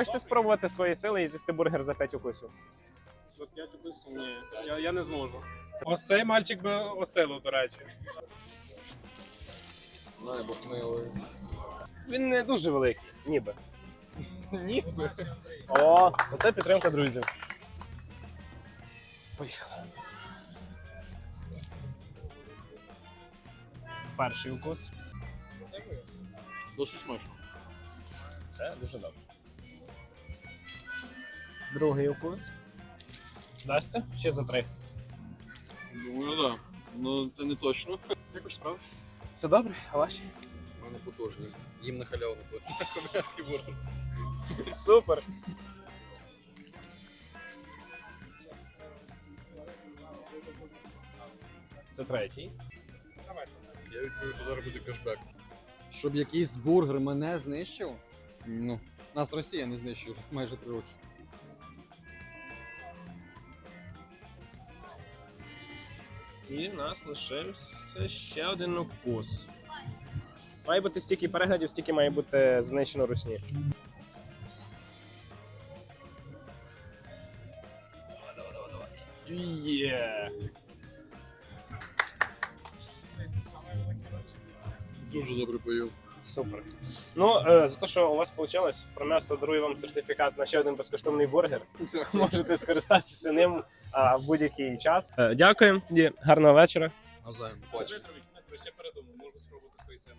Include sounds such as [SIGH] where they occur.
Хочете спробувати свої сили і з'їсти бургер за 5 укусів? За 5 укусів? Ні, я, я не зможу. Ось цей мальчик би оселу, до речі. Знаю, милий. Він не дуже великий, ніби. [LAUGHS] Ніби. О, оце підтримка друзів. Поїхали. Перший укус. Досить смачно. Це дуже добре. Другий укус. Дасться? Ще за три. Думаю, так. Да. Ну це не точно. Якось справа. Все добре, а ваші? У мене потужний. Їм на халяву не Комендантський [LAUGHS] бургер. Супер. Це третій. Я відчую, що зараз буде кешбек. Щоб якийсь бургер мене знищив? Ну, нас Росія не знищує вже майже три роки. І в нас лишився ще один укус. Має бути стільки переглядів, стільки має бути знищено русні. Є. Дуже добре поїв. Супер. Ну, е, за те, що у вас вийшло, про м'ясо дарую вам сертифікат на ще один безкоштовний бургер. Можете скористатися ним а, в будь-який час. Е, Дякуємо. Тоді гарного вечора. Навзаєм. Бачимо. Дмитрович, Дмитрович, я передумав, можу спробувати свої сили.